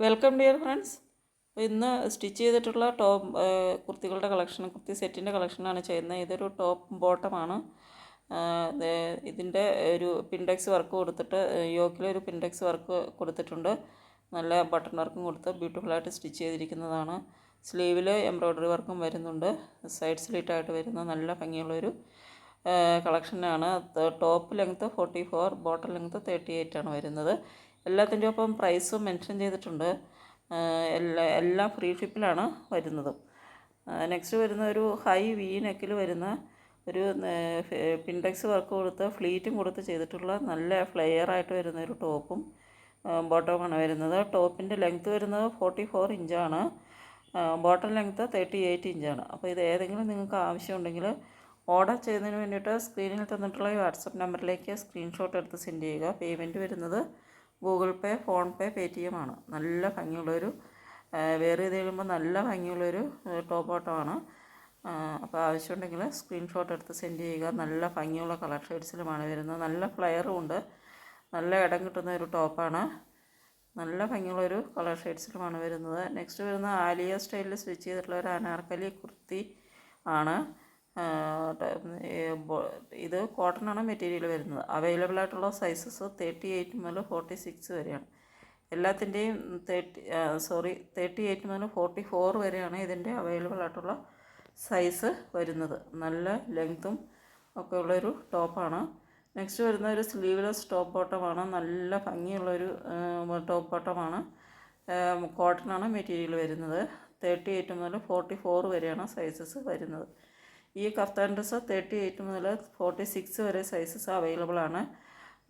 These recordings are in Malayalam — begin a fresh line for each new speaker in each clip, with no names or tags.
Welcome dear friends. ഇന്ന് സ്റ്റിച്ച് ചെയ്തിട്ടുള്ള ടോപ്പ് കുർത്തികളുടെ കളക്ഷൻ കുർത്തി സെറ്റിന്റെ കളക്ഷനാണ് ചെയ്യുന്നത്. ഇതൊരു ടോപ്പ് ബോട്ടമാണ്. ഇതിന്റെ ഒരു പിൻഡെക്സ് വർക്ക് കൊടുത്തിട്ട് യോക്കിലൊരു പിൻഡെക്സ് വർക്ക് കൊടുത്തിട്ടുണ്ട്. നല്ല ബട്ടൺ വർക്കും കൊടുത്ത് ബ്യൂട്ടിഫുള്ളായിട്ട് സ്റ്റിച്ച് ചെയ്തിരിക്കുന്നതാണ്. സ്ലീവിൽ എംബ്രോയ്ഡറി വർക്കും വരുന്നുണ്ട്. സൈഡ് സ്ലീറ്റായിട്ട് വരുന്ന നല്ല ഭംഗിയുള്ളൊരു കളക്ഷനാണ്. Top length forty four bottom length thirty eight ആണ് വരുന്നത്. എല്ലാത്തിന്റെ ഒപ്പം പ്രൈസും മെൻഷൻ ചെയ്തിട്ടുണ്ട്. എല്ലാ എല്ലാം ഫ്രീ ഷിപ്പിലാണ് വരുന്നത്. നെക്സ്റ്റ് വരുന്ന ഒരു ഹൈ വി നെക്കിൽ വരുന്ന ഒരു പിൻഡെക്സ് വർക്ക് കൊടുത്ത് ഫ്ലീറ്റും കൊടുത്ത് ചെയ്തിട്ടുള്ള നല്ല ഫ്ലെയർ ആയിട്ട് വരുന്ന ഒരു ടോപ്പും ബോട്ടവുമാണ് വരുന്നത്. ടോപ്പിന്റെ ലെങ്ത്ത് വരുന്നത് ഫോർട്ടി ഫോർ ഇഞ്ചാണ്. ബോട്ടം ലെങ്ത്ത് തേർട്ടി എയ്റ്റ് ഇഞ്ചാണ്. അപ്പോൾ ഇത് ഏതെങ്കിലും നിങ്ങൾക്ക് ആവശ്യമുണ്ടെങ്കിൽ ഓർഡർ ചെയ്യുന്നതിന് വേണ്ടിയിട്ട് സ്ക്രീനിൽ തന്നിട്ടുള്ള ഈ വാട്സപ്പ് നമ്പറിലേക്ക് സ്ക്രീൻഷോട്ട് എടുത്ത് സെൻഡ് ചെയ്യുക. പേയ്മെന്റ് വരുന്നത് Google Pay PhonePe Paytm ആണ്. നല്ല ഭംഗിയുള്ളൊരു വേറെ ചെയ്ത് കഴിയുമ്പോൾ നല്ല ഭംഗിയുള്ളൊരു ടോപ്പ് ഓട്ടമാണ് അപ്പോൾ ആവശ്യമുണ്ടെങ്കിൽ സ്ക്രീൻഷോട്ട് എടുത്ത് സെൻഡ് ചെയ്യുക. നല്ല ഭംഗിയുള്ള കളർ ഷെയ്ഡ്സിലുമാണ് വരുന്നത്. നല്ല ഫ്ലെയറും ഉണ്ട്. നല്ല ഇടം കിട്ടുന്ന ഒരു ടോപ്പാണ് നല്ല ഭംഗിയുള്ളൊരു കളർ ഷെയ്ഡ്സിലുമാണ് വരുന്നത്. നെക്സ്റ്റ് വരുന്ന ആലിയ സ്റ്റൈലിൽ സ്റ്റിച്ച് ചെയ്തിട്ടുള്ള ഒരു അനാർക്കലി കുർത്തി ആണ്. ഇത് കോട്ടൺ ആണ് മെറ്റീരിയൽ വരുന്നത്. അവൈലബിൾ ആയിട്ടുള്ള സൈസസ് തേർട്ടി എയ്റ്റ് മുതൽ ഫോർട്ടി സിക്സ് വരെയാണ്. എല്ലാത്തിന്റെയും തേർട്ടി സോറി തേർട്ടി എയ്റ്റ് മുതൽ ഫോർട്ടി ഫോർ വരെയാണ് ഇതിന്റെ അവൈലബിൾ ആയിട്ടുള്ള സൈസ് വരുന്നത്. നല്ല ലെങ്ത്തും ഒക്കെ ഉള്ളൊരു ടോപ്പാണ് നെക്സ്റ്റ് വരുന്ന ഒരു സ്ലീവ്ലെസ് ടോപ്പ് ബോട്ടമാണ് നല്ല ഭംഗിയുള്ളൊരു ടോപ്പ് ബോട്ടമാണ് കോട്ടൺ ആണ്. മെറ്റീരിയൽ വരുന്നത്. തേർട്ടി എയ്റ്റ് മുതൽ ഫോർട്ടി ഫോർ വരെയാണ് സൈസസ് വരുന്നത്. ഈ കഫ്താൻ ഡ്രസ്സ് തേർട്ടി എയ്റ്റ് മുതൽ ഫോർട്ടി സിക്സ് വരെ സൈസസ് അവൈലബിൾ ആണ്.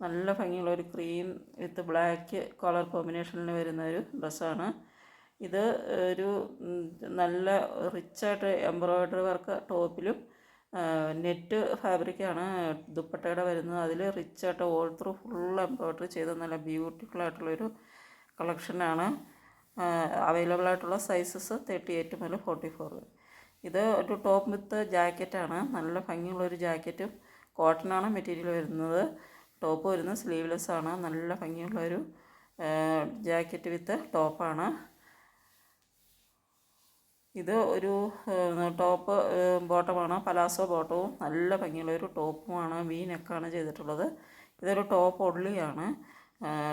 നല്ല ഭംഗിയുള്ള ഒരു ക്രീം വിത്ത് ബ്ലാക്ക് കളർ കോമ്പിനേഷനിൽ വരുന്ന ഒരു ഡ്രസ്സാണ് ഇത് ഒരു നല്ല റിച്ചായിട്ട് എംബ്രോയ്ഡറി വർക്ക് ടോപ്പിലും നെറ്റ് ഫാബ്രിക്കാണ് ദുപ്പട്ടയുടെ വരുന്നത്. അതിൽ റിച്ചായിട്ട് ഓൾ ത്രൂ ഫുൾ എംബ്രോയ്ഡറി ചെയ്ത നല്ല ബ്യൂട്ടിഫുൾ ആയിട്ടുള്ളൊരു കളക്ഷനാണ് അവൈലബിൾ ആയിട്ടുള്ള സൈസസ് തേർട്ടി എയ്റ്റ് മുതൽ ഫോർട്ടി ഫോർ വരെ. ഇത് ഒരു ടോപ്പ് വിത്ത് ജാക്കറ്റാണ്. നല്ല ഭംഗിയുള്ളൊരു ജാക്കറ്റും കോട്ടനാണ് മെറ്റീരിയൽ വരുന്നത്. ടോപ്പ് വരുന്നത് സ്ലീവ്ലെസ് ആണ്. നല്ല ഭംഗിയുള്ളൊരു ജാക്കറ്റ് വിത്ത് ടോപ്പാണ്. ഇത് ഒരു ടോപ്പ് ബോട്ടമാണ്. പലാസോ ബോട്ടവും നല്ല ഭംഗിയുള്ളൊരു ടോപ്പുമാണ്. വി നെക്കാണ് ചെയ്തിട്ടുള്ളത്. ഇതൊരു ടോപ്പ് ഒള്ളിയാണ്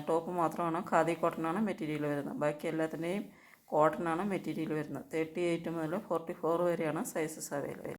ടോപ്പ് മാത്രമാണ്. ഖാദി കോട്ടനാണ് മെറ്റീരിയൽ വരുന്നത്. ബാക്കി എല്ലാത്തിന്റെയും കോട്ടനാണ് മെറ്റീരിയൽ വരുന്നത്. തേർട്ടി എയ്റ്റ് മുതൽ ഫോർട്ടി ഫോർ വരെയാണ് സൈസസ് അവൈലബിൾ